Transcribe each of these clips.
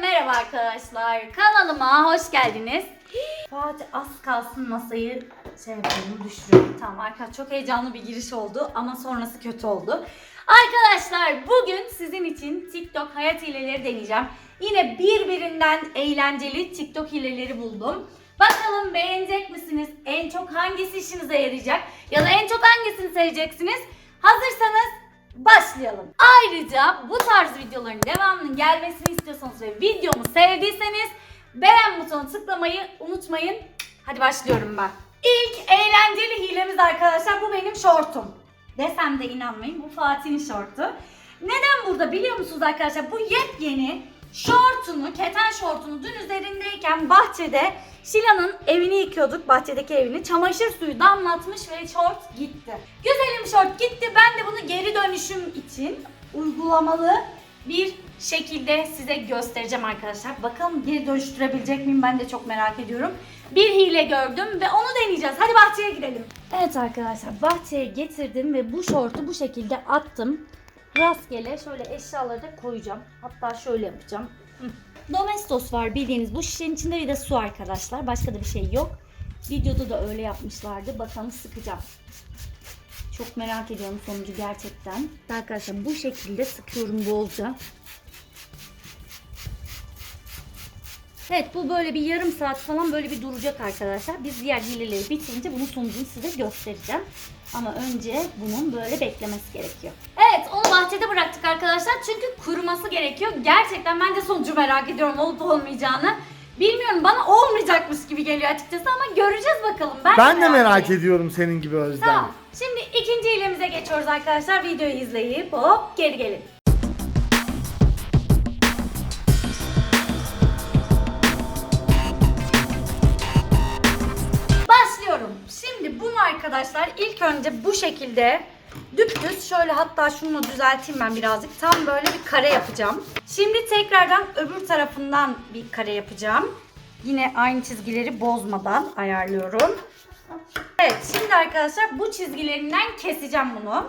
merhaba arkadaşlar. Kanalıma hoş geldiniz. Fatih az kalsın masayı şey yapıyorum düşürüyorum. Tamam arkadaşlar çok heyecanlı bir giriş oldu ama sonrası kötü oldu. Arkadaşlar bugün sizin için TikTok hayat hileleri deneyeceğim. Yine birbirinden eğlenceli TikTok hileleri buldum. Bakalım beğenecek misiniz? En çok hangisi işinize yarayacak? Ya da en çok hangisini seveceksiniz? Hazırsanız başlayalım. Ayrıca bu tarz videoların devamının gelmesini istiyorsanız ve videomu sevdiyseniz beğen butonuna tıklamayı unutmayın. Hadi başlıyorum ben. İlk eğlenceli hilemiz arkadaşlar bu benim şortum. Desem de inanmayın bu Fatih'in şortu. Neden burada biliyor musunuz arkadaşlar? Bu yepyeni şortunu, keten şortunu dün üzerindeyken bahçede Şila'nın evini yıkıyorduk, bahçedeki evini. Çamaşır suyu damlatmış ve şort gitti. Güzelim şort gitti. Ben de bunu geri dönüşüm için uygulamalı bir şekilde size göstereceğim arkadaşlar. Bakalım geri dönüştürebilecek miyim ben de çok merak ediyorum. Bir hile gördüm ve onu deneyeceğiz. Hadi bahçeye gidelim. Evet arkadaşlar bahçeye getirdim ve bu şortu bu şekilde attım. Rastgele şöyle eşyaları da koyacağım. Hatta şöyle yapacağım. Hı. Domestos var bildiğiniz. Bu şişenin içinde bir de su arkadaşlar. Başka da bir şey yok. Videoda da öyle yapmışlardı. Bakalım sıkacağım. Çok merak ediyorum sonucu gerçekten. Arkadaşlar bu şekilde sıkıyorum bolca. Evet bu böyle bir yarım saat falan böyle bir duracak arkadaşlar. Biz diğer hileleri bitirince bunun sonucunu size göstereceğim. Ama önce bunun böyle beklemesi gerekiyor. Evet onu bahçede bıraktık arkadaşlar. Çünkü kuruması gerekiyor. Gerçekten ben de sonucu merak ediyorum olup olmayacağını. Bilmiyorum bana olmayacakmış gibi geliyor açıkçası ama göreceğiz bakalım. Ben, Ben de merak ediyorum. ediyorum senin gibi Özlem. Tamam. Şimdi ikinci hilemize geçiyoruz arkadaşlar. Videoyu izleyip hop geri gelin. Başlıyorum. Şimdi bunu arkadaşlar ilk önce bu şekilde dümdüz şöyle hatta şunu düzelteyim ben birazcık. Tam böyle bir kare yapacağım. Şimdi tekrardan öbür tarafından bir kare yapacağım. Yine aynı çizgileri bozmadan ayarlıyorum. Evet şimdi arkadaşlar bu çizgilerinden keseceğim bunu.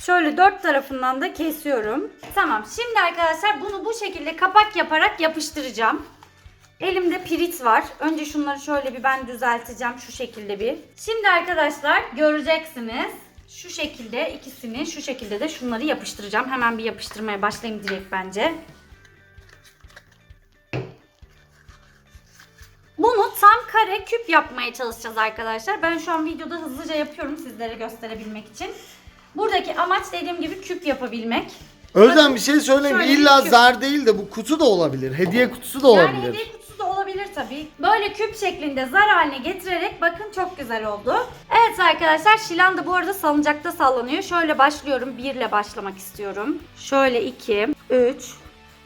Şöyle dört tarafından da kesiyorum. Tamam şimdi arkadaşlar bunu bu şekilde kapak yaparak yapıştıracağım. Elimde pirit var. Önce şunları şöyle bir ben düzelteceğim şu şekilde bir. Şimdi arkadaşlar göreceksiniz. Şu şekilde ikisini şu şekilde de şunları yapıştıracağım. Hemen bir yapıştırmaya başlayayım direkt bence. Bunu tam kare küp yapmaya çalışacağız arkadaşlar. Ben şu an videoda hızlıca yapıyorum sizlere gösterebilmek için. Buradaki amaç dediğim gibi küp yapabilmek. Özlem bir şey söyleyeyim. Şöyle İlla küp. zar değil de bu kutu da olabilir. Hediye kutusu da Yani olabilir. hediye kutusu da olabilir tabii. Böyle küp şeklinde zar haline getirerek bakın çok güzel oldu. Evet arkadaşlar Şilan bu arada salıncakta sallanıyor. Şöyle başlıyorum. 1 ile başlamak istiyorum. Şöyle 2, 3.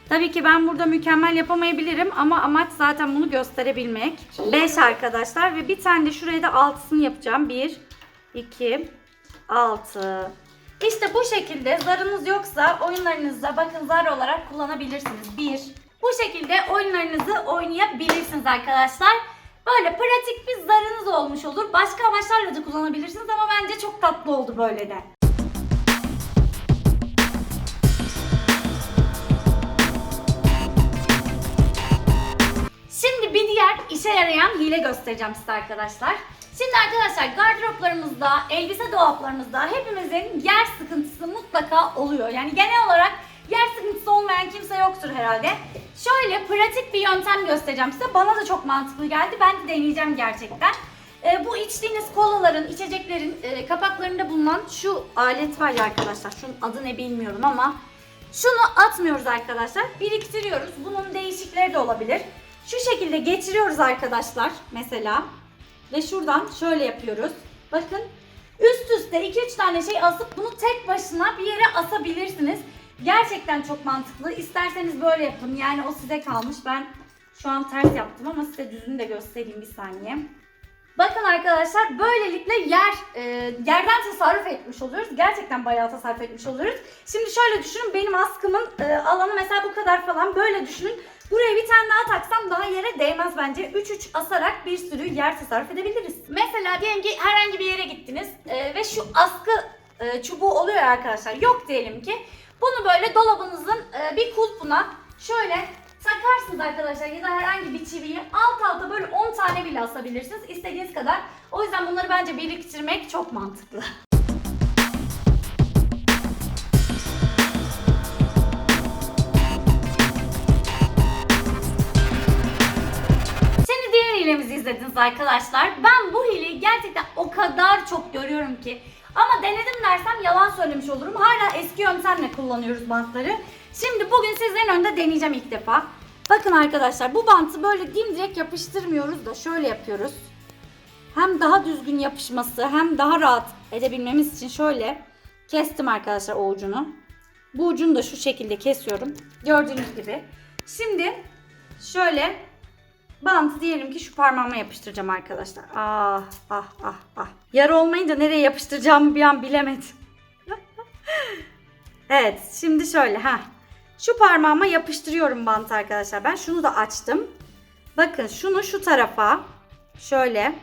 Tabii ki ben burada mükemmel yapamayabilirim ama amaç zaten bunu gösterebilmek. 5 arkadaşlar ve bir tane de şuraya da 6'sını yapacağım. 1, 2, 6. İşte bu şekilde zarınız yoksa oyunlarınızda bakın zar olarak kullanabilirsiniz. 1. Bu şekilde oyunlarınızı oynayabilirsiniz arkadaşlar. Böyle pratik bir zarınız olmuş olur. Başka amaçlarla da kullanabilirsiniz ama bence çok tatlı oldu böyle de. Şimdi bir diğer işe yarayan hile göstereceğim size arkadaşlar. Şimdi arkadaşlar gardıroplarımızda, elbise dolaplarımızda hepimizin yer sıkıntısı mutlaka oluyor. Yani genel olarak yer sıkıntısı olmayan kimse yoktur herhalde. Şöyle pratik bir yöntem göstereceğim size. Bana da çok mantıklı geldi. Ben de deneyeceğim gerçekten. Ee, bu içtiğiniz kolaların, içeceklerin e, kapaklarında bulunan şu alet var ya arkadaşlar. Şunun adı ne bilmiyorum ama şunu atmıyoruz arkadaşlar. Biriktiriyoruz. Bunun değişikleri de olabilir. Şu şekilde geçiriyoruz arkadaşlar mesela. Ve şuradan şöyle yapıyoruz. Bakın üst üste 2-3 tane şey asıp bunu tek başına bir yere asabilirsiniz. Gerçekten çok mantıklı. İsterseniz böyle yapın. Yani o size kalmış. Ben şu an ters yaptım ama size düzünü de göstereyim bir saniye. Bakın arkadaşlar böylelikle yer e, yerden tasarruf etmiş oluyoruz. Gerçekten bayağı tasarruf etmiş oluyoruz. Şimdi şöyle düşünün benim askımın e, alanı mesela bu kadar falan böyle düşünün. Buraya bir tane daha taksam daha yere değmez bence. 3-3 asarak bir sürü yer tasarruf edebiliriz. Mesela diyelim ki herhangi bir yere gittiniz e, ve şu askı e, çubuğu oluyor arkadaşlar. Yok diyelim ki. Bunu böyle dolabınızın e, bir kulpuna şöyle takarsınız arkadaşlar ya da herhangi bir çiviyi alt alta böyle 10 tane bile asabilirsiniz istediğiniz kadar. O yüzden bunları bence biriktirmek çok mantıklı. Şimdi diğer hilemizi izlediniz arkadaşlar. Ben bu hileyi gerçekten o kadar çok görüyorum ki. Ama denedim dersem yalan söylemiş olurum. Hala eski yöntemle kullanıyoruz bantları. Şimdi bugün sizlerin önünde deneyeceğim ilk defa. Bakın arkadaşlar bu bantı böyle dimdirek yapıştırmıyoruz da şöyle yapıyoruz. Hem daha düzgün yapışması hem daha rahat edebilmemiz için şöyle kestim arkadaşlar o ucunu. Bu ucunu da şu şekilde kesiyorum. Gördüğünüz gibi. Şimdi şöyle Bantı diyelim ki şu parmağıma yapıştıracağım arkadaşlar. Ah ah ah ah. Yarı olmayınca nereye yapıştıracağımı bir an bilemedim. evet şimdi şöyle ha. Şu parmağıma yapıştırıyorum bantı arkadaşlar. Ben şunu da açtım. Bakın şunu şu tarafa şöyle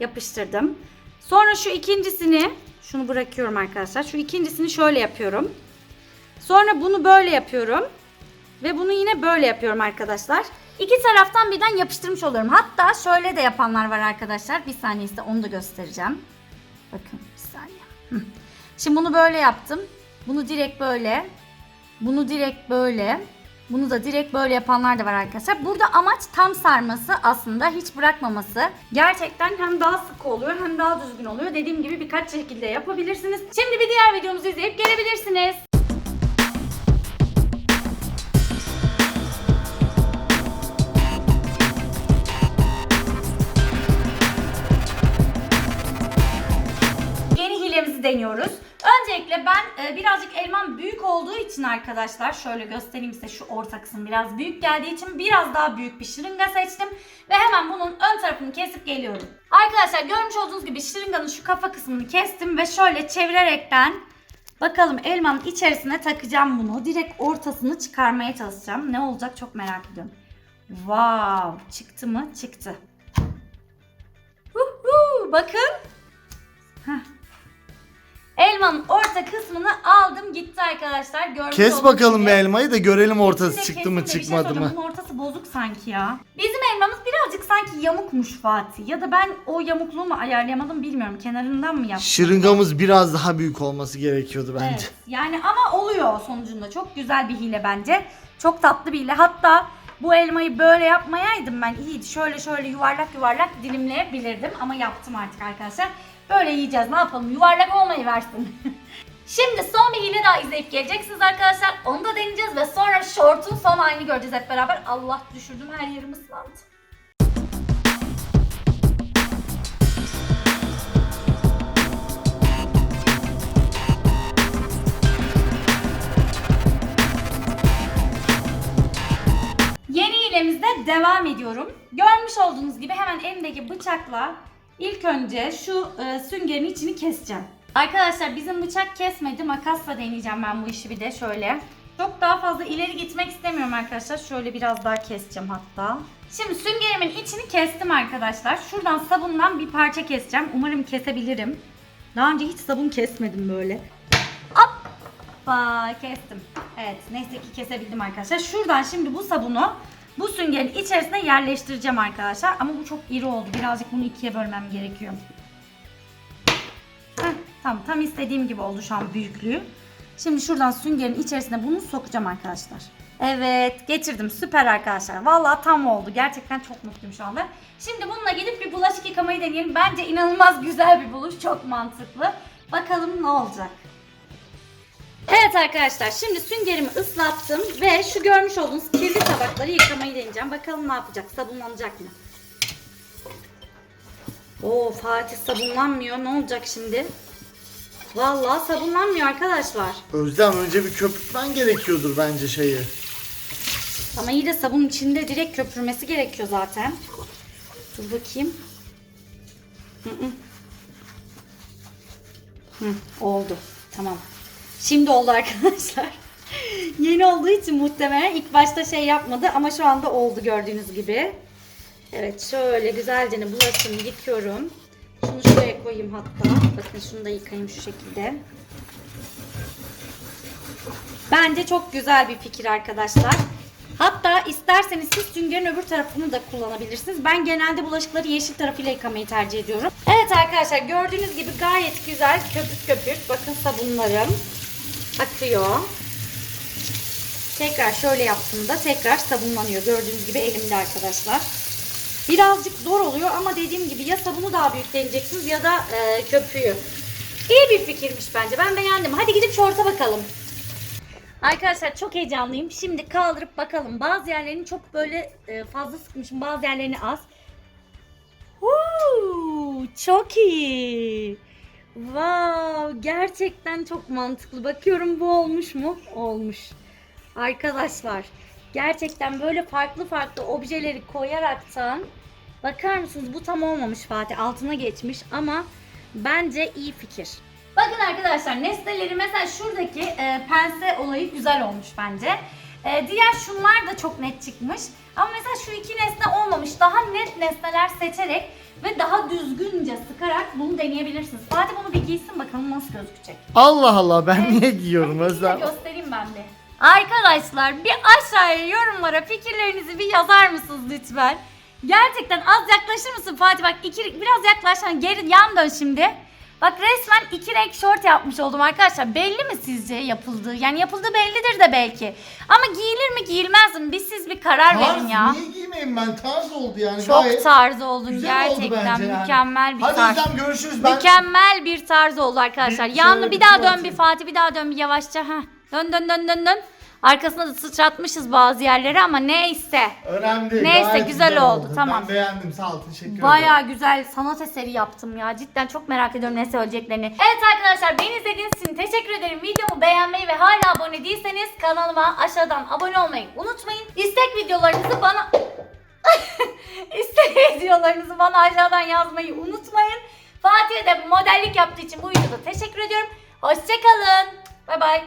yapıştırdım. Sonra şu ikincisini şunu bırakıyorum arkadaşlar. Şu ikincisini şöyle yapıyorum. Sonra bunu böyle yapıyorum. Ve bunu yine böyle yapıyorum arkadaşlar. İki taraftan birden yapıştırmış oluyorum. Hatta şöyle de yapanlar var arkadaşlar. Bir saniye size onu da göstereceğim. Bakın bir saniye. Şimdi bunu böyle yaptım. Bunu direkt böyle. Bunu direkt böyle. Bunu da direkt böyle yapanlar da var arkadaşlar. Burada amaç tam sarması aslında hiç bırakmaması. Gerçekten hem daha sık oluyor hem daha düzgün oluyor. Dediğim gibi birkaç şekilde yapabilirsiniz. Şimdi bir diğer videomuzu izleyip gelebilirsiniz. Deniyoruz. Öncelikle ben e, birazcık elmam büyük olduğu için arkadaşlar şöyle göstereyim size şu orta kısım biraz büyük geldiği için biraz daha büyük bir şırınga seçtim. Ve hemen bunun ön tarafını kesip geliyorum. Arkadaşlar görmüş olduğunuz gibi şırınganın şu kafa kısmını kestim ve şöyle çevirerekten bakalım elmanın içerisine takacağım bunu. Direkt ortasını çıkarmaya çalışacağım. Ne olacak çok merak ediyorum. Wow çıktı mı? Çıktı. Huhu, bakın. Heh. Elmanın orta kısmını aldım gitti arkadaşlar. Görmüş Kes olduğunuz bakalım gibi. bir elmayı da görelim İçinde ortası çıktı mı kesin de bir şey çıkmadı soracağım. mı. Bunun ortası bozuk sanki ya. Bizim elmamız birazcık sanki yamukmuş Fatih. Ya da ben o yamukluğu mu ayarlayamadım bilmiyorum. Kenarından mı yaptım? Şırıngamız biraz daha büyük olması gerekiyordu bence. Evet. Yani ama oluyor sonucunda. Çok güzel bir hile bence. Çok tatlı bir hile. Hatta bu elmayı böyle yapmayaydım ben iyiydi. Şöyle şöyle yuvarlak yuvarlak dilimleyebilirdim. Ama yaptım artık arkadaşlar. Böyle yiyeceğiz ne yapalım yuvarlak olmayı versin. Şimdi son bir hile daha izleyip geleceksiniz arkadaşlar. Onu da deneyeceğiz ve sonra short'un son halini göreceğiz hep beraber. Allah düşürdüm her yerim ıslandı. Yeni hilemizde devam ediyorum. Görmüş olduğunuz gibi hemen elimdeki bıçakla ilk önce şu e, süngerin içini keseceğim. Arkadaşlar bizim bıçak kesmedi. Makasla deneyeceğim ben bu işi bir de şöyle. Çok daha fazla ileri gitmek istemiyorum arkadaşlar. Şöyle biraz daha keseceğim hatta. Şimdi süngerimin içini kestim arkadaşlar. Şuradan sabundan bir parça keseceğim. Umarım kesebilirim. Daha önce hiç sabun kesmedim böyle. Hoppa kestim. Evet neyse ki kesebildim arkadaşlar. Şuradan şimdi bu sabunu bu süngerin içerisine yerleştireceğim arkadaşlar. Ama bu çok iri oldu. Birazcık bunu ikiye bölmem gerekiyor. Heh, tamam tam istediğim gibi oldu şu an büyüklüğü. Şimdi şuradan süngerin içerisine bunu sokacağım arkadaşlar. Evet getirdim süper arkadaşlar. Vallahi tam oldu. Gerçekten çok mutluyum şu anda. Şimdi bununla gidip bir bulaşık yıkamayı deneyelim. Bence inanılmaz güzel bir buluş. Çok mantıklı. Bakalım ne olacak. Evet arkadaşlar şimdi süngerimi ıslattım ve şu görmüş olduğunuz kirli tabakları yıkamayı deneyeceğim. Bakalım ne yapacak? Sabunlanacak mı? Oo Fatih sabunlanmıyor. Ne olacak şimdi? Vallahi sabunlanmıyor arkadaşlar. Özlem önce bir köpürtmen gerekiyordur bence şeyi. Ama iyi de sabun içinde direkt köpürmesi gerekiyor zaten. Dur bakayım. Hı -hı. Hı, oldu. Tamam. Şimdi oldu arkadaşlar. Yeni olduğu için muhtemelen ilk başta şey yapmadı ama şu anda oldu gördüğünüz gibi. Evet şöyle güzelce bulaşımı yıkıyorum. Şunu şuraya koyayım hatta. Bakın şunu da yıkayayım şu şekilde. Bence çok güzel bir fikir arkadaşlar. Hatta isterseniz siz süngerin öbür tarafını da kullanabilirsiniz. Ben genelde bulaşıkları yeşil tarafıyla yıkamayı tercih ediyorum. Evet arkadaşlar gördüğünüz gibi gayet güzel köpük köpük. Bakın sabunlarım akıyor. Tekrar şöyle yaptığımda tekrar sabunlanıyor. Gördüğünüz gibi elimde arkadaşlar. Birazcık zor oluyor ama dediğim gibi ya sabunu daha büyük ya da e, köpüğü. İyi bir fikirmiş bence. Ben beğendim. Hadi gidip şorta bakalım. Arkadaşlar çok heyecanlıyım. Şimdi kaldırıp bakalım. Bazı yerlerini çok böyle e, fazla sıkmışım. Bazı yerlerini az. Huu, çok iyi. Wow, gerçekten çok mantıklı. Bakıyorum bu olmuş mu? Olmuş. Arkadaşlar, gerçekten böyle farklı farklı objeleri koyaraktan bakar mısınız? Bu tam olmamış Fatih. Altına geçmiş ama bence iyi fikir. Bakın arkadaşlar nesneleri mesela şuradaki e, pense olayı güzel olmuş bence. E, diğer şunlar da çok net çıkmış. Ama mesela şu iki nesne olmamış. Daha net nesneler seçerek ve daha düzgünce sıkarak bunu deneyebilirsiniz. Fatih bunu bir giysin bakalım nasıl gözükecek. Allah Allah ben niye giyiyorum Özlem? bir göstereyim ben de. Arkadaşlar bir aşağıya yorumlara fikirlerinizi bir yazar mısınız lütfen? Gerçekten az yaklaşır mısın Fatih? Bak iki, biraz yaklaş. Hani geri yan dön şimdi. Bak resmen iki renk şort yapmış oldum arkadaşlar. Belli mi sizce yapıldığı? Yani yapıldığı bellidir de belki. Ama giyilir mi giyilmez mi? Bir siz bir karar verin ya. niye giymeyeyim ben? Tarz oldu yani. Çok Gayet tarz oldun güzel oldu gerçekten. bence yani. Mükemmel bir Hadi tarz. Özlem görüşürüz. Ben Mükemmel bir tarz oldu arkadaşlar. Bir Yanlı bir bir daha tur dön bir atayım. Fatih bir daha dön bir yavaşça. Heh. Dön dön dön dön dön. Arkasına da sıçratmışız bazı yerleri ama neyse. önemli değil. Neyse, gayet güzel oldu, tamam. Ben beğendim sağ ol teşekkür ederim. Baya güzel sanat eseri yaptım ya. Cidden çok merak ediyorum ne söyleyeceklerini. Evet arkadaşlar beni izlediğiniz için teşekkür ederim. Videomu beğenmeyi ve hala abone değilseniz kanalıma aşağıdan abone olmayı unutmayın. İstek videolarınızı bana... İstek videolarınızı bana aşağıdan yazmayı unutmayın. Fatih'e de modellik yaptığı için bu videoda teşekkür ediyorum. Hoşçakalın. Bay bay.